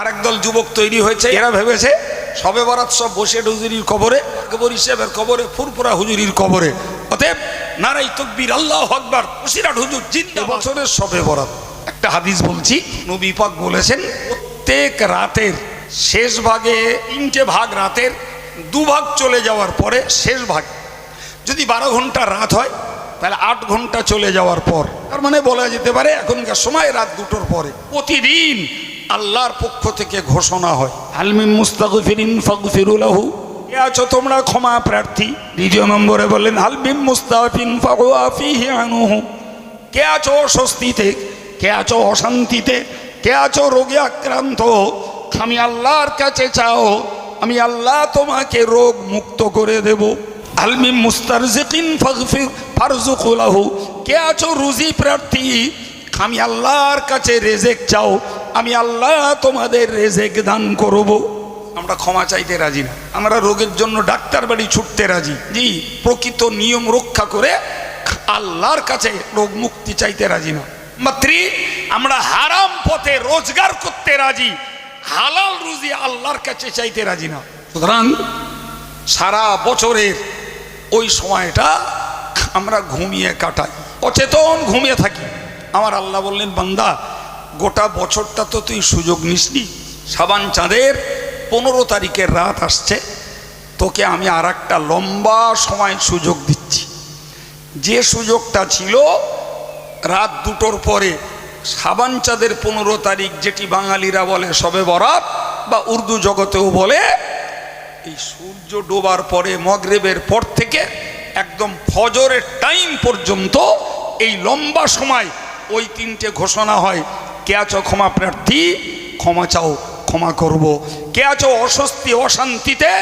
আরেক দল যুবক তৈরি হয়েছে। এরা ভেবেছে সবে বরাত সব বসে হুজুরির কবরে আকবর হিসেবের কবরে ফুরপুরা হুজুরির কবরে। অতএব নারাই তকবির আল্লাহ আকবার বসিরাট হুজুর জিন্দা বছরের সবে বরাত। একটা হাদিস বলছি নবী পাক বলেছেন প্রত্যেক রাতের শেষ ভাগে তিনটে ভাগ রাতের দুভাগ চলে যাওয়ার পরে শেষ ভাগ। যদি বারো ঘণ্টা রাত হয় তাহলে আট ঘণ্টা চলে যাওয়ার পর। তার মানে বলা যেতে পারে এখনকার সময় রাত দুটোর পরে। প্রতিদিন আল্লাহর পক্ষ থেকে ঘোষণা হয়। আলমিন মুস্তাগফিরিন ফাগফিরুলাহু কে আছো তোমরা? ক্ষমা প্রার্থী। দ্বিতীয় নম্বরে বললেন আলমিন মুস্তাফিন ফাগফিহি আনুহু। কে আছো অস্বস্তিতে? কে আছো অশান্তিতে? কে আছো রোগে আক্রান্ত? আমি আল্লাহর কাছে চাও আমি আল্লাহ তোমাকে রোগ মুক্ত করে দেব। আলমি মুস্তারজিকিন ফাগফির ফারজুকুলাহু কে আছো রুজি প্রার্থী? আমি আল্লাহর কাছে রেজেক চাও আমি আল্লাহ তোমাদের রেজেক দান করব। আমরা ক্ষমা চাইতে রাজি না। আমরা রোগের জন্য ডাক্তার বাড়ি ছুটতে রাজি। জি, প্রকৃত নিয়ম রক্ষা করে আল্লাহর কাছে রোগ মুক্তি চাইতে রাজি না। মাত্রি আমরা হারাম পথে রোজগার করতে রাজি। হালাল রুজি আল্লাহর কাছে চাইতে রাজি না। সুতরাং সারা বছরের ওই সময়টা আমরা ঘুমিয়ে কাটাই। অচেতন ঘুমিয়ে থাকি। আমার আল্লাহ বললেন, বান্দা গোটা বছরটা তো তুই সুযোগ নিসনি। সাবান চাঁদের পনেরো তারিখের রাত আসছে। তোকে আমি আর একটা লম্বা সময় সুযোগ দিচ্ছি। যে সুযোগটা ছিল, রাত দুটোর পরে সাবান চাঁদের পনেরো তারিখ যেটি বাঙালিরা বলে সবে বরাত, বা উর্দু জগতেও বলে, এই সূর্য ডোবার পরে মগরেবের পর থেকে একদম ফজরের টাইম পর্যন্ত এই লম্বা সময় ওই তিনটে ঘোষণা হয় কে আছো ক্ষমা প্রার্থী? ক্ষমা চাও, ক্ষমা করব। কে আছো অস্বস্তি, অশান্তিতে?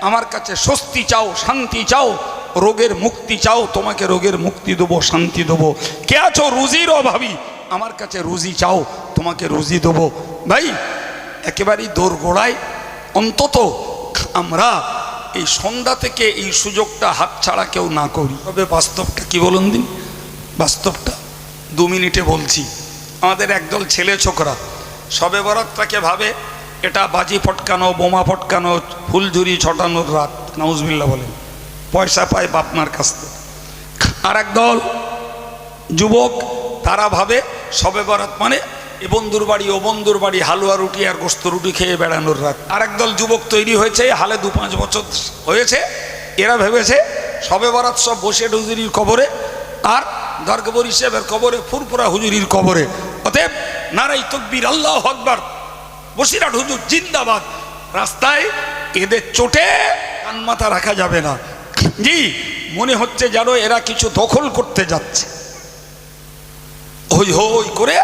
আমার কাছে স্বস্তি চাও, শান্তি চাও, রোগের মুক্তি চাও, তোমাকে রোগের মুক্তি দেবো, শান্তি দেবো। কে আছো রুজির অভাবী? আমার কাছে রুজি চাও, তোমাকে রুজি দেবো। ভাই, একেবারেই দোরগোড়ায়। অন্তত আমরা এই সন্ধ্যা থেকে এই সুযোগটা হাতছাড়া কেউ না করি। তবে বাস্তবটা কি বলুন দিন? বাস্তবটা দু মিনিটে বলছি। আমাদের একদল ছেলে ছোকরা। সবে বরাতটাকে ভাবে, এটা বাজি ফটকানো, বোমা ফটকানো, ফুলঝুরি ছটানোর রাত নাউজবিল্লা বলেন। পয়সা পায় বাপমার কাছ থেকে। আর একদল যুবক, তারা ভাবে সবে বরাত মানে এ বন্ধুর বাড়ি, ও বন্ধুর বাড়ি হালুয়া রুটি আর গোস্ত রুটি খেয়ে বেড়ানোর রাত। আর একদল যুবক তৈরি হয়েছে, হালে দু পাঁচ বছর হয়েছে, এরা ভেবেছে সবে বরাত সব বসে হুজুরির কবরে, আর দরগবর হিসেবের কবরে ফুরপুরা হুজুরির কবরে। অতএব নারাই তকবির, আল্লাহ আকবর। বসিরাট হুজুর জিন্দাবাদ। রাস্তায় এদের চোটে কান মাথা রাখা যাবে না। জি, মনে হচ্ছে যেন এরা কিছু দখল করতে যাচ্ছে। হই হই করে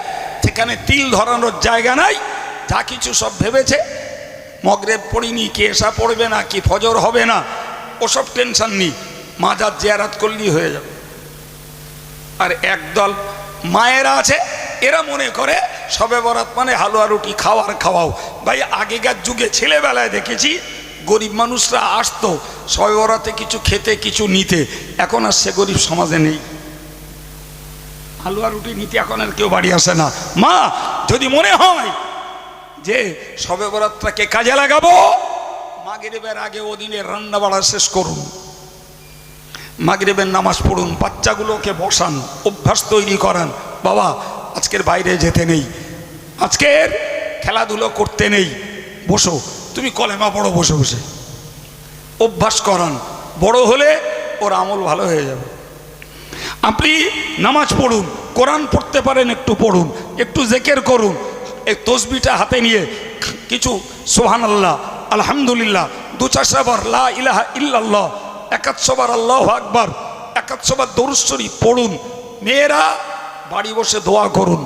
সেখানে তিল ধরানোর জায়গা নাই। যা কিছু সব ভেবেছে। মগরেব পড়িনি, কি এসা পড়বে না, কি ফজর হবে না। ওসব টেনশন নেই। মাজার জিয়ারাত করলেই হয়ে যাবে। আর একদল মায়েরা আছে এরা মনে করে, সবে বরাত মানে হালুয়া রুটি খাওয়ার খাওয়াও। ভাই, আগেকার যুগে ছেলেবেলায় দেখেছি, গরিব মানুষরা আসতো, সবে বরাতে কিছু খেতে, কিছু নিতে। এখন আর সে গরিব সমাজে নেই। হালুয়া রুটি নিতে এখন আর কেউ বাড়ি আসে না। মা, যদি মনে হয় যে সবে বরাতটাকে কাজে লাগাবো, মাগরিবের আগে ওদিনের রান্না বাড়া শেষ করুন। মাগরিবের নামাজ পড়ুন, বাচ্চাগুলোকে বসান, অভ্যাস তৈরি করান। বাবা আজকের বাইরে যেতে নেই। আজকের খেলাধুলো করতে নেই। বসো, তুমি কলেমা পড়ো, বসে বসে। অভ্যাস করান। বড় হলে ওর আমল ভালো হয়ে যাবে। আপনি নামাজ পড়ুন, কোরআন পড়তে পারেন, একটু পড়ুন, একটু জেকের করুন, এই তসবিটা হাতে নিয়ে কিছু সোহান আল্লাহ আলহামদুলিল্লাহ, দু চারশোবার লা ইলাহা ইল্লাল্লাহ একাৎশোবার আল্লাহ আকবার একাৎশোবার দরুশ্বরী পড়ুন। মেয়েরা বাড়ি বসে দোয়া করুন।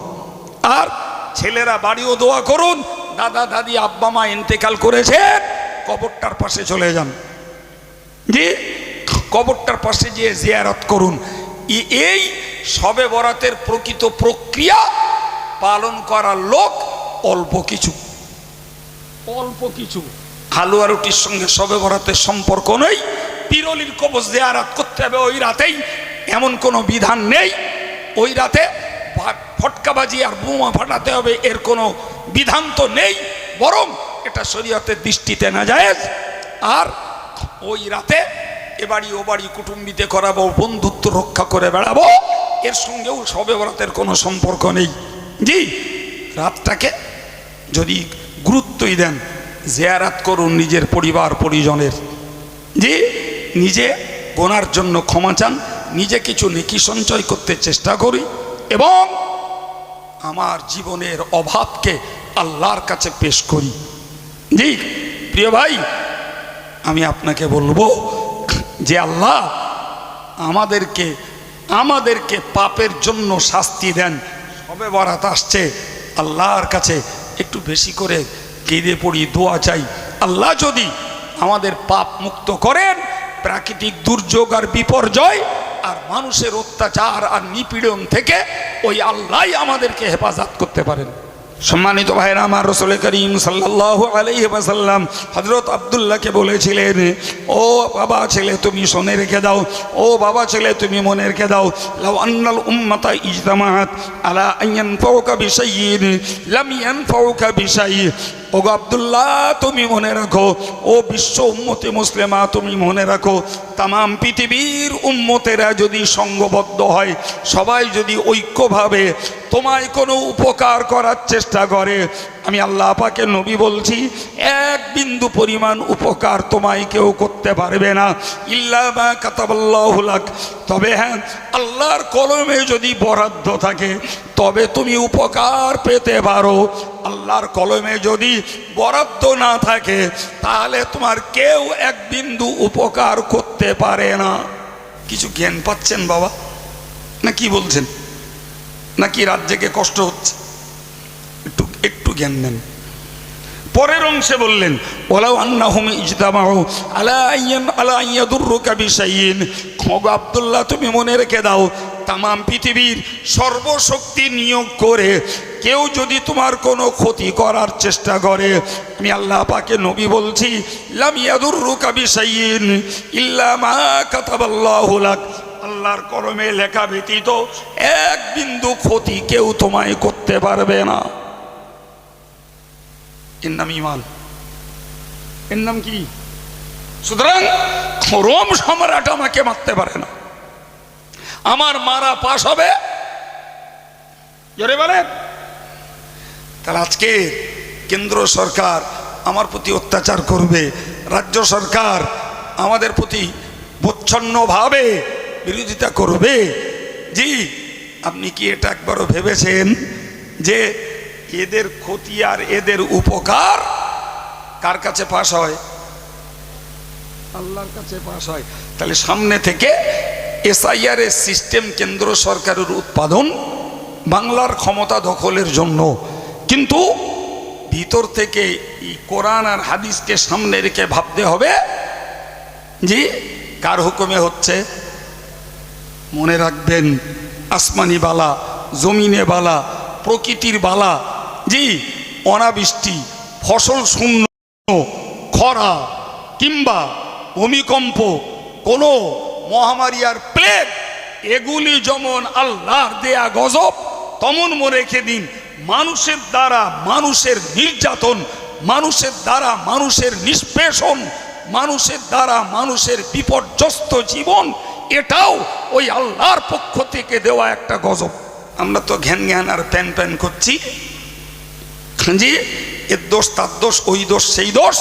আর ছেলেরা বাড়িও দোয়া করুন। দাদা দাদি আব্বা মা ইন্তেকাল করেছে কবরটার পাশে চলে যান। জি কবরটার পাশে গিয়ে জিয়ারত করুন। এই সবে বরাতের প্রকৃত প্রক্রিয়া পালন করার লোক অল্প কিছু। অল্প কিছু। হালুয়া রুটির সঙ্গে সবে বরাতের সম্পর্ক নেই। পিরলির কবচ জিয়ারাত করতে হবে ওই রাতেই। এমন কোনো বিধান নেই। ওই রাতে ভা- ফটকাবাজি আর বোমা ফাটাতে হবে, এর কোনো বিধান তো নেই, বরং এটা শরীয়তের দৃষ্টিতে না যায় আর ওই রাতে এ বাড়ি ও বাড়ি কুটুম্বিতে করাবো, বন্ধুত্ব রক্ষা করে বেড়াবো, এর সঙ্গেও সবে বরাতের কোনো সম্পর্ক নেই। জি, রাতটাকে যদি গুরুত্বই দেন, জেয়ারাত করুন নিজের পরিবার, পরিজনের। জি, নিজে গোনার জন্য ক্ষমা চান নিজে কিছু নেকি সঞ্চয় করতে চেষ্টা করি এবং আমার জীবনের অভাবকে আল্লাহর কাছে পেশ করি। জি, প্রিয় ভাই, আমি আপনাকে বলব যে আল্লাহ আমাদেরকে আমাদেরকে পাপের জন্য শাস্তি দেন। সবে বরাত আসছে? আল্লাহর কাছে একটু বেশি করে কেঁদে পড়ি, দোয়া চাই। আল্লাহ যদি আমাদের পাপ মুক্ত করেন, প্রাকৃতিক দুর্যোগ আর বিপর্যয় আর মানুষের অত্যাচার আর নিপীড়ন থেকে ওই আল্লাহ আমাদেরকে হেফাজত করতে পারেন। সম্মানিত ভাইরা আমার রসুল করিম সাল্লাহ আলাইহি ওয়াসাল্লাম হজরত আবদুল্লাহকে বলেছিলেন, ও বাবা ছেলে, তুমি শোনে রেখে দাও। ও বাবা ছেলে, তুমি মনে রেখে দাও। লাউ আন্নাল উম্মাতা ইজতামাআত আলা আইয়ান ফাওকা বিশাইয়িন লাম ইয়ানফাউকা বিশাই ও আবদুল্লাহ, তুমি মনে রাখো, ও বিশ্ব উম্মতে মুসলিমা, তুমি মনে রাখো, তামাম পৃথিবীর উম্মতেরা যদি সঙ্গবদ্ধ হয়, সবাই যদি ঐক্যভাবে তোমায় কোনো উপকার করার চেষ্টা করে আমি আল্লাহ পাকে নবী বলছি, এক বিন্দু পরিমাণ উপকার তোমায় কেউ করতে পারবে না। ইল্লা বা তবে হ্যাঁ আল্লাহর কলমে যদি বরাদ্দ থাকে, তবে তুমি উপকার পেতে পারো। আল্লাহর কলমে যদি বরাদ্দ না থাকে, তাহলে তোমার কেউ এক বিন্দু উপকার করতে পারে না। কিছু জ্ঞান পাচ্ছেন বাবা? না কি বলছেন? নাকি রাজ্যকে কষ্ট হচ্ছে? একটু জ্ঞান নেন পরের অংশে বললেন খগ আব্দুল্লাহ, তুমি মনে রেখে দাও, তামাম পৃথিবীর সর্বশক্তি নিয়োগ করে কেউ যদি তোমার কোনো ক্ষতি করার চেষ্টা করে, আমি আল্লাহ পাকে নবী বলছি আল্লাহর কলমে লেখা ব্যতীত এক বিন্দু ক্ষতি কেউ তোমায় করতে পারবে না। এর নাম ইমান এর নাম কি? সুতরাং রোম সম্রাট আমাকে মারতে পারে না। আমার মারা পাশ হবে। জোরে বলেন। তাহলে আজকে কেন্দ্র সরকার আমার প্রতি অত্যাচার করবে, রাজ্য সরকার আমাদের প্রতি প্রচ্ছন্নভাবে বিরোধিতা করবে। জি, আপনি কি এটা একবারও ভেবেছেন যে এদের ক্ষতি আর এদের উপকার কার কাছে পাশ হয়? আল্লাহর কাছে পাশ হয়। তাহলে সামনে থেকে এসআইআর এর সিস্টেম কেন্দ্র সরকারের উৎপাদন বাংলার ক্ষমতা দখলের জন্য। কিন্তু ভিতর থেকে এই কোরআন আর হাদিসকে সামনে রেখে ভাবতে হবে জি কার হুকুমে হচ্ছে? মনে রাখবেন, আসমানি বালা, জমিনে বালা, প্রকৃতির বালা জি, অনাবৃষ্টি, ফসল শূন্য, খরা, কিংবা ভূমিকম্প, কোনো মহামারী আর প্লেগ, এগুলি যেমন আল্লাহর দেয়া গজব, তমন মনে রেখে দিন, মানুষের দ্বারা মানুষের নির্যাতন, মানুষের দ্বারা মানুষের নিষ্পেষণ, মানুষের দ্বারা মানুষের বিপর্যস্ত জীবন, এটাও ওই আল্লাহর পক্ষ থেকে দেওয়া একটা গজব। আমরা তো ঘ্যান ঘ্যান আর প্যান প্যান করছি। জি এর দোষ, তার দোষ, ওই দোষ, সেই দোষ।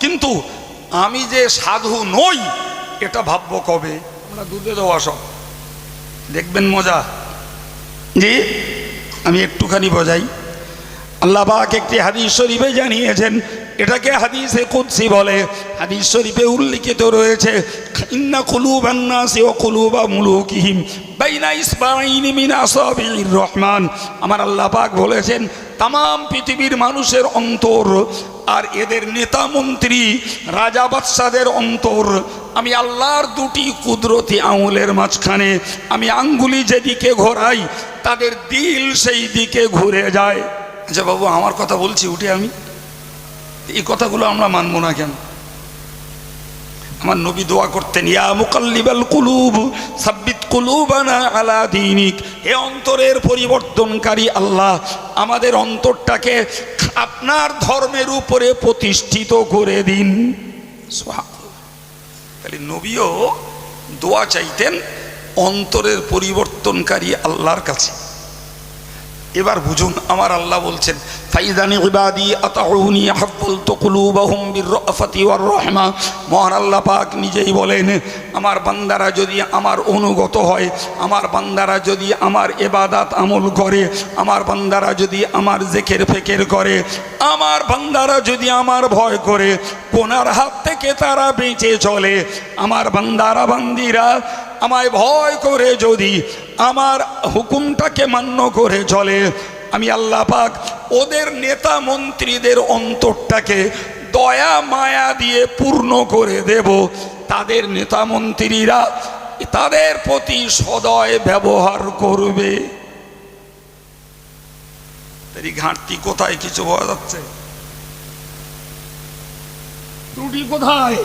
কিন্তু আমি যে সাধু নই, এটা ভাবব কবে? আমরা দুধে দেওয়া সব দেখবেন মজা। জি আমি একটুখানি বোঝাই। আল্লাহ বাক একটি হাদিস শরীফে জানিয়েছেন এটাকে হাদিসে কুদ্সি বলে। হাদিস শরীফে উল্লিখিত রয়েছে, ইন্না কুলুবান নাসি ওয়া কুলুবা মুলুকিহিম বাইনা ইসবাইনি মিন আসাবির রহমান। আমার আল্লাহ পাক বলেছেন তাম পৃথিবীর মানুষের অন্তর আর এদের নেতা মন্ত্রী, রাজা বাদশাদের অন্তর। আমি আল্লাহর দুটি কুদরতি আঙুলের মাঝখানে, আমি আঙ্গুলি যেদিকে ঘোরাই, তাদের দিল সেই দিকে ঘুরে যায়। আচ্ছা বাবু, আমার কথা বলছি, উঠে আমি। এই কথাগুলো আমরা মানবো না কেন? আমার নবী দোয়া করতেন, ইয়া মুকাল্লিবাল কুলুব, সাব্বিত কুলুবানা আলা দিনিক। হে অন্তরের পরিবর্তনকারী আল্লাহ, আমাদের অন্তরটাকে আপনার ধর্মের উপরে প্রতিষ্ঠিত করে দিন। তাহলে নবীও দোয়া চাইতেন অন্তরের পরিবর্তনকারী আল্লাহর কাছে। এবার বুঝুন, আমার আল্লাহ বলছেন ফাইদানি ইবাদি আতাউনি হাব্বুলতু কুলুবাহুম বিররাফাতি ওয়ার রাহমা নিজেই বলেন, আমার বান্দারা যদি আমার অনুগত হয়, আমার বান্দারা যদি আমার এবাদাত আমল করে, আমার বান্দারা যদি আমার জেকের ফেকের করে, আমার বান্দারা যদি আমার ভয় করে কোনার হাত থেকে তারা বেঁচে চলে। আমার বান্দারা, বান্দিরা, আমায় ভয় করে যদি আমার হুকুমটাকে মান্য করে চলে আমি আল্লাহ পাক ওদের নেতা মন্ত্রীদের অন্তরটাকে দয়া মায়া দিয়ে পূর্ণ করে দেব। তাদের নেতা মন্ত্রীরা তাদের প্রতি সদয় ব্যবহার করবে। তাই ঘাটতি কোথায় কিছু পাওয়া যাচ্ছে? ত্রুটি কোথায়?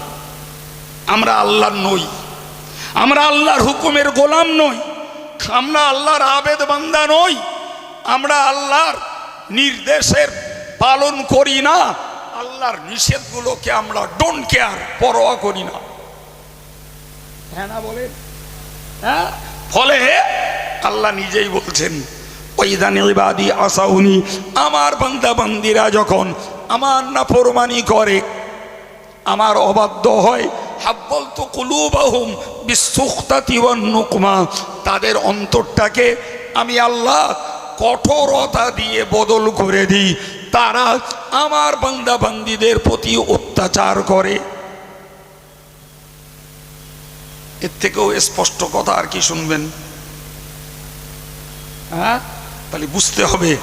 আমরা আল্লাহর নই। আমরা আল্লাহর হুকুমের গোলাম নই। আমরা আল্লাহর আবেদ বান্দা নই। আমরা আল্লাহর নির্দেশের পালন করি না। আল্লাহর নিষেধগুলোকে আমরা ডোন্ট কেয়ার পরোয়া করি না। হ্যাঁ না বলে? হ্যাঁ? ফলে আল্লাহ নিজেই বলছেন, ওইদানি ইবাদি আসাউনি, আমার বান্দা বান্দিরা যখন আমার নাফরমানি করে, আমার অবাধ্য হয় হাব্বল তো কুলুবাহুম বিসুখতাতি ওয়ান নুকমা, তাদের অন্তরটাকে আমি আল্লাহ কঠোরতা দিয়ে বদল করে দিই। তারা আমার বান্দা বান্দিদের প্রতি অত্যাচার করে। এর থেকেও স্পষ্ট কথা আর কি শুনবেন? হ্যাঁ? তাহলে বুঝতে হবে,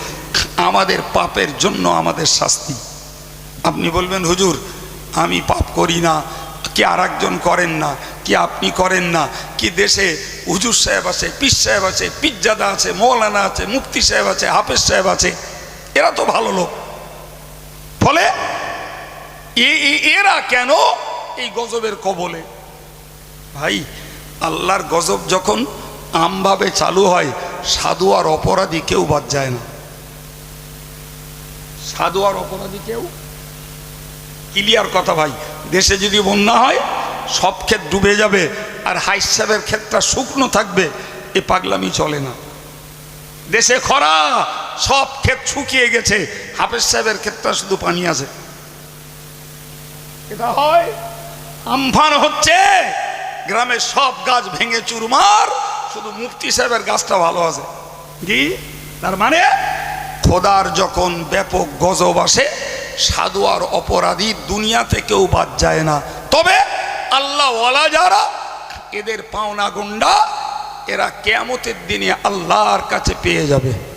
আমাদের পাপের জন্য আমাদের শাস্তি। আপনি বলবেন, হুজুর, আমি পাপ করি না। কে আর করেন না? কি আপনি করেন না? কি দেশে হুজুর সাহেব আছে পিস সাহেব আছে পিজ্জাদা আছে, মৌলানা আছে, মুফতি সাহেব আছে, হাফেজ সাহেব আছে, এরা তো ভালো লোক। ফলে এরা কেন এই গজবের কবলে? ভাই, আল্লাহর গজব যখন আমভাবে চালু হয়, সাধু আর অপরাধী কেউ বাদ যায় না। সাধু আর অপরাধী কেউ? ক্লিয়ার কথা ভাই, দেশে যদি বন্যা হয় সব ক্ষেত ডুবে যাবে আর হাই সাহেবের ক্ষেতটা শুকনো থাকবে, এ পাগলামি চলে না। দেশে খরা, সব ক্ষেত শুকিয়ে গেছে, হাফেজ সাহেবের ক্ষেতটা শুধু পানি আছে। এটা হয়, আমফান হচ্ছে গ্রামের সব গাছ ভেঙে চুরমার, শুধু মুফতি সাহেবের গাছটা ভালো আছে। কি? তার মানে খোদার যখন ব্যাপক গজব আসে, সাধু আর অপরাধী দুনিয়া থেকেও বাদ যায় না। তবে আল্লাহ ওয়ালা যারা? এদের পাওনা গুন্ডা এরা কেমতের দিনে আল্লাহর কাছে পেয়ে যাবে।